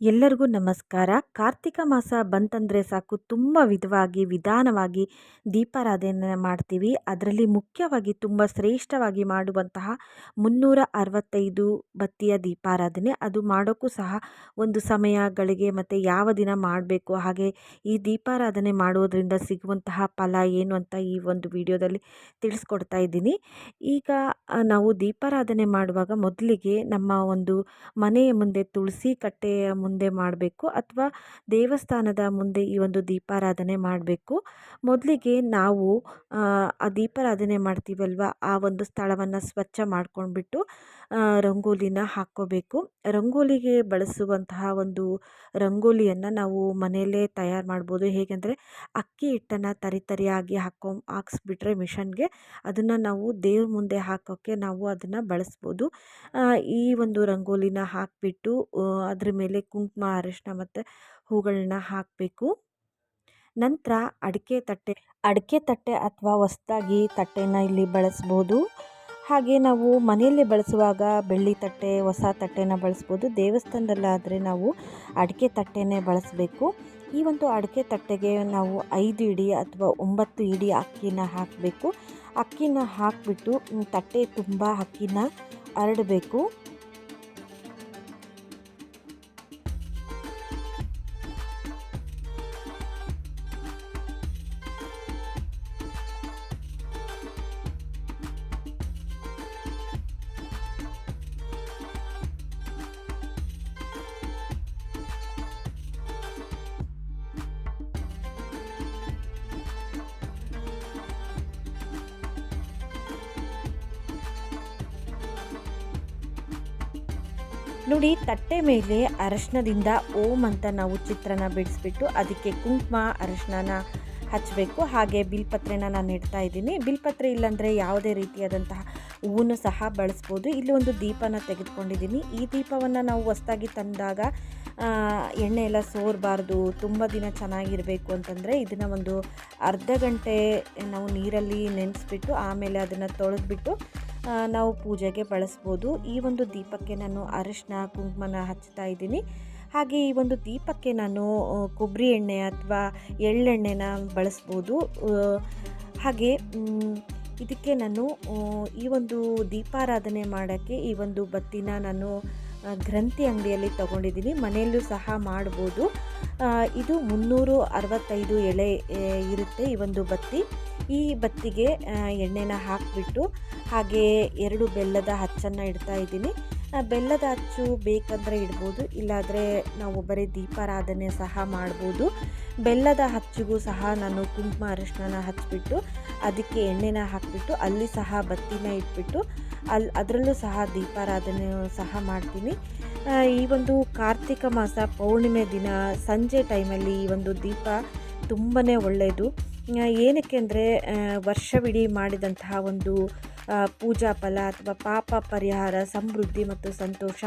ಎಲ್ಲರಿಗೂ ನಮಸ್ಕಾರ. ಕಾರ್ತಿಕ ಮಾಸ ಬಂತಂದರೆ ಸಾಕು, ತುಂಬ ವಿಧವಾಗಿ, ವಿಧಾನವಾಗಿ ದೀಪಾರಾಧನೆ ಮಾಡ್ತೀವಿ. ಅದರಲ್ಲಿ ಮುಖ್ಯವಾಗಿ ತುಂಬ ಶ್ರೇಷ್ಠವಾಗಿ ಮಾಡುವಂತಹ ಮುನ್ನೂರ ಅರವತ್ತೈದು ಬತ್ತಿಯ ದೀಪಾರಾಧನೆ. ಅದು ಮಾಡೋಕ್ಕೂ ಸಹ ಒಂದು ಸಮಯಗಳಿಗೆ ಮತ್ತು ಯಾವ ದಿನ ಮಾಡಬೇಕು, ಹಾಗೆ ಈ ದೀಪಾರಾಧನೆ ಮಾಡುವುದರಿಂದ ಸಿಗುವಂತಹ ಫಲ ಏನು ಅಂತ ಈ ಒಂದು ವಿಡಿಯೋದಲ್ಲಿ ತಿಳಿಸ್ಕೊಡ್ತಾ ಇದ್ದೀನಿ. ಈಗ ನಾವು ದೀಪಾರಾಧನೆ ಮಾಡುವಾಗ ಮೊದಲಿಗೆ ನಮ್ಮ ಒಂದು ಮನೆಯ ಮುಂದೆ ತುಳಸಿ ಕಟ್ಟೆಯ ಮುಂದೆ ಮಾಡಬೇಕು ಅಥವಾ ದೇವಸ್ಥಾನದ ಮುಂದೆ ಈ ಒಂದು ದೀಪಾರಾಧನೆ ಮಾಡಬೇಕು. ಮೊದಲಿಗೆ ನಾವು, ಆ ದೀಪಾರಾಧನೆ ಮಾಡ್ತೀವಲ್ವ? ಆ ಒಂದು ಸ್ಥಳವನ್ನು ಸ್ವಚ್ಛ ಮಾಡ್ಕೊಂಡ್ಬಿಟ್ಟು ರಂಗೋಲಿನ ಹಾಕ್ಕೋಬೇಕು. ರಂಗೋಲಿಗೆ ಬಳಸುವಂತಹ ಒಂದು ರಂಗೋಲಿಯನ್ನು ನಾವು ಮನೆಯಲ್ಲೇ ತಯಾರು ಮಾಡ್ಬೋದು. ಹೇಗೆಂದರೆ ಅಕ್ಕಿ ಹಿಟ್ಟನ್ನು ತರಿ ತರಿಯಾಗಿ ಹಾಕೋ ಹಾಕ್ಸ್ಬಿಟ್ರೆ ಮಿಷನ್ಗೆ ಅದನ್ನು ನಾವು ದೇವ್ರ ಮುಂದೆ ಹಾಕೋಕ್ಕೆ ನಾವು ಅದನ್ನು ಬಳಸ್ಬೋದು. ಈ ಒಂದು ರಂಗೋಲಿನ ಹಾಕಿಬಿಟ್ಟು ಅದ್ರ ಮೇಲೆ ಕುಂಕುಮ ಅರಿಶಿನ ಮತ್ತು ಹೂಗಳನ್ನ ಹಾಕಬೇಕು. ನಂತರ ಅಡಿಕೆ ತಟ್ಟೆ ಅಡಿಕೆ ತಟ್ಟೆ ಅಥವಾ ಹೊಸ್ದಾಗಿ ತಟ್ಟೆನ ಇಲ್ಲಿ ಬಳಸ್ಬೋದು. ಹಾಗೆ ನಾವು ಮನೆಯಲ್ಲೇ ಬಳಸುವಾಗ ಬೆಳ್ಳಿ ತಟ್ಟೆ, ಹೊಸ ತಟ್ಟೆನ ಬಳಸ್ಬೋದು. ದೇವಸ್ಥಾನದಲ್ಲಾದರೆ ನಾವು ಅಡಿಕೆ ತಟ್ಟೆನೇ ಬಳಸಬೇಕು. ಈ ಒಂದು ಅಡಿಕೆ ತಟ್ಟೆಗೆ ನಾವು ಐದು ಇಡಿ ಅಥವಾ ಒಂಬತ್ತು ಇಡಿ ಅಕ್ಕಿನ ಹಾಕಬೇಕು. ಅಕ್ಕಿನ ಹಾಕಿಬಿಟ್ಟು ತಟ್ಟೆ ತುಂಬ ಅಕ್ಕಿನ ಹರಡಬೇಕು. ನೋಡಿ, ತಟ್ಟೆ ಮೇಲೆ ಅರಶಿನದಿಂದ ಓಂ ಅಂತ ನಾವು ಚಿತ್ರನ ಬಿಡಿಸ್ಬಿಟ್ಟು ಅದಕ್ಕೆ ಕುಂಕುಮ ಅರಶಿನ ಹಚ್ಚಬೇಕು ಹಾಗೆ ಬಿಲ್ಪತ್ರೆನ ನಾನು ಇಡ್ತಾ ಇದ್ದೀನಿ. ಬಿಲ್ಪತ್ರೆ ಇಲ್ಲಾಂದರೆ ಯಾವುದೇ ರೀತಿಯಾದಂತಹ ಹೂವನ್ನು ಸಹ ಬಳಸ್ಬೋದು. ಇಲ್ಲಿ ಒಂದು ದೀಪನ ತೆಗೆದುಕೊಂಡಿದ್ದೀನಿ. ಈ ದೀಪವನ್ನು ನಾವು ಹೊಸ್ದಾಗಿ ತಂದಾಗ ಎಣ್ಣೆ ಎಲ್ಲ ಸೋರಬಾರ್ದು, ತುಂಬ ದಿನ ಚೆನ್ನಾಗಿರಬೇಕು ಅಂತಂದರೆ ಇದನ್ನು ಒಂದು ಅರ್ಧ ಗಂಟೆ ನಾವು ನೀರಲ್ಲಿ ನೆನೆಸ್ಬಿಟ್ಟು ಆಮೇಲೆ ಅದನ್ನು ತೊಳೆದ್ಬಿಟ್ಟು ನಾವು ಪೂಜೆಗೆ ಬಳಸ್ಬೋದು. ಈ ಒಂದು ದೀಪಕ್ಕೆ ನಾನು ಅರಿಶಿನ ಕುಂಕುಮನ ಹಚ್ತಾ ಇದ್ದೀನಿ. ಹಾಗೆ ಈ ಒಂದು ದೀಪಕ್ಕೆ ನಾನು ಕೊಬ್ಬರಿ ಎಣ್ಣೆ ಅಥವಾ ಎಳ್ಳೆಣ್ಣೆನ ಬಳಸ್ಬೋದು. ಹಾಗೆ ಇದಕ್ಕೆ ನಾನು ಈ ಒಂದು ದೀಪಾರಾಧನೆ ಮಾಡೋಕ್ಕೆ ಈ ಒಂದು ಬತ್ತಿನ ನಾನು ಗ್ರಂಥಿ ಅಂಗಡಿಯಲ್ಲಿ ತಗೊಂಡಿದ್ದೀನಿ. ಮನೆಯಲ್ಲೂ ಸಹ ಮಾಡ್ಬೋದು. ಇದು ಮುನ್ನೂರು ಅರವತ್ತೈದು ಎಳೆ ಇರುತ್ತೆ ಈ ಒಂದು ಬತ್ತಿ. ಈ ಬತ್ತಿಗೆ ಎಣ್ಣೆನ ಹಾಕಿಬಿಟ್ಟು ಹಾಗೆ ಎರಡು ಬೆಲ್ಲದ ಹಚ್ಚನ್ನು ಇಡ್ತಾ ಇದ್ದೀನಿ. ಬೆಲ್ಲದ ಅಚ್ಚು ಬೇಕಂದರೆ ಇಡ್ಬೋದು, ಇಲ್ಲಾದರೆ ನಾವು ಬರೀ ದೀಪಾರಾಧನೆ ಸಹ ಮಾಡ್ಬೋದು. ಬೆಲ್ಲದ ಹಚ್ಚಿಗೂ ಸಹ ನಾನು ಕುಂಕುಮ ಅರಿಶಿನ ಹಚ್ಚಿಬಿಟ್ಟು ಅದಕ್ಕೆ ಎಣ್ಣೆನ ಹಾಕಿಬಿಟ್ಟು, ಅಲ್ಲಿ ಸಹ ಬತ್ತಿನ ಇಟ್ಬಿಟ್ಟು ಅಲ್ಲಿ ಅದರಲ್ಲೂ ಸಹ ದೀಪಾರಾಧನೆ ಸಹ ಮಾಡ್ತೀನಿ. ಈ ಒಂದು ಕಾರ್ತಿಕ ಮಾಸ ಪೌರ್ಣಿಮೆ ದಿನ ಸಂಜೆ ಟೈಮಲ್ಲಿ ಈ ಒಂದು ದೀಪ ತುಂಬಾ ಒಳ್ಳೆಯದು ಏನಕ್ಕೆ ಅಂದರೆ ವರ್ಷವಿಡೀ ಮಾಡಿದಂತಹ ಒಂದು ಪೂಜಾ ಫಲ ಅಥವಾ ಪಾಪ ಪರಿಹಾರ, ಸಮೃದ್ಧಿ ಮತ್ತು ಸಂತೋಷ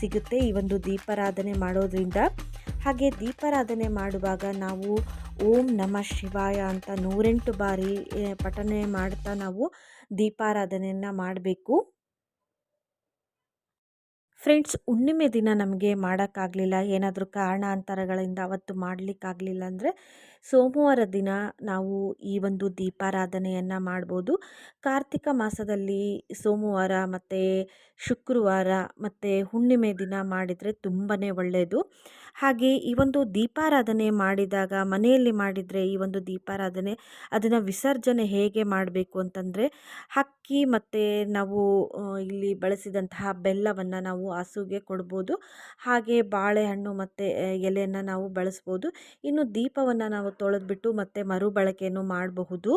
ಸಿಗುತ್ತೆ ಈ ಒಂದು ದೀಪಾರಾಧನೆ ಮಾಡೋದ್ರಿಂದ. ಹಾಗೆ ದೀಪಾರಾಧನೆ ಮಾಡುವಾಗ ನಾವು ಓಂ ನಮ ಶಿವಾಯ ಅಂತ ನೂರೆಂಟು ಬಾರಿ ಪಠನೆ ಮಾಡ್ತಾ ನಾವು ದೀಪಾರಾಧನೆಯನ್ನು ಮಾಡಬೇಕು. ಫ್ರೆಂಡ್ಸ್, ಹುಣ್ಣಿಮೆ ದಿನ ನಮಗೆ ಮಾಡೋಕ್ಕಾಗಲಿಲ್ಲ, ಏನಾದರೂ ಕಾರಣಾಂತರಗಳಿಂದ ಅವತ್ತು ಮಾಡಲಿಕ್ಕಾಗಲಿಲ್ಲ ಅಂದರೆ ಸೋಮವಾರ ದಿನ ನಾವು ಈ ಒಂದು ದೀಪಾರಾಧನೆಯನ್ನು ಮಾಡ್ಬೋದು. ಕಾರ್ತಿಕ ಮಾಸದಲ್ಲಿ ಸೋಮವಾರ ಮತ್ತು ಶುಕ್ರವಾರ ಮತ್ತು ಹುಣ್ಣಿಮೆ ದಿನ ಮಾಡಿದರೆ ತುಂಬಾ ಒಳ್ಳೆಯದು ಹಾಗೆ ಈ ಒಂದು ದೀಪಾರಾಧನೆ ಮಾಡಿದಾಗ, ಮನೆಯಲ್ಲಿ ಮಾಡಿದರೆ ಈ ಒಂದು ದೀಪಾರಾಧನೆ, ಅದನ್ನು ವಿಸರ್ಜನೆ ಹೇಗೆ ಮಾಡಬೇಕು ಅಂತಂದರೆ, ಅಕ್ಕಿ ಮತ್ತು ನಾವು ಇಲ್ಲಿ ಬಳಸಿದಂತಹ ಬೆಲ್ಲವನ್ನು ನಾವು ಹಸುಗೆ ಕೊಡ್ಬೋದು. ಹಾಗೆ ಬಾಳೆಹಣ್ಣು ಮತ್ತು ಎಲೆಯನ್ನು ನಾವು ಬಳಸ್ಬೋದು. ಇನ್ನು ದೀಪವನ್ನು ನಾವು ತೊಳೆದ್ಬಿಟ್ಟು ಮತ್ತು ಮರುಬಳಕೆಯನ್ನು ಮಾಡಬಹುದು.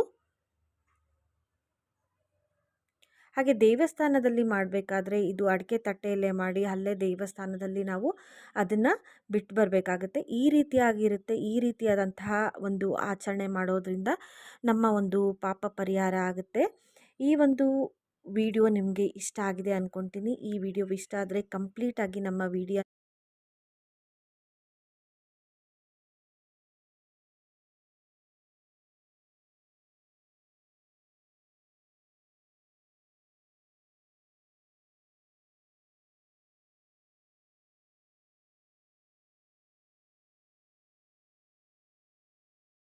ಹಾಗೆ ದೇವಸ್ಥಾನದಲ್ಲಿ ಮಾಡಬೇಕಾದ್ರೆ ಇದು ಅಡಿಕೆ ತಟ್ಟೆಯಲ್ಲೇ ಮಾಡಿ ಅಲ್ಲೇ ದೇವಸ್ಥಾನದಲ್ಲಿ ನಾವು ಅದನ್ನು ಬಿಟ್ಟು ಬರಬೇಕಾಗುತ್ತೆ. ಈ ರೀತಿಯಾಗಿರುತ್ತೆ, ಈ ರೀತಿಯಾದಂತಹ ಒಂದು ಆಚರಣೆ ಮಾಡೋದ್ರಿಂದ ನಮ್ಮ ಒಂದು ಪಾಪ ಪರಿಹಾರ ಆಗುತ್ತೆ. ಈ ಒಂದು ವಿಡಿಯೋ ನಿಮಗೆ ಇಷ್ಟ ಆಗಿದೆ ಅಂದ್ಕೊತೀನಿ ಈ ವಿಡಿಯೋ ಇಷ್ಟ ಆದರೆ ಕಂಪ್ಲೀಟಾಗಿ ನಮ್ಮ ವಿಡಿಯೋ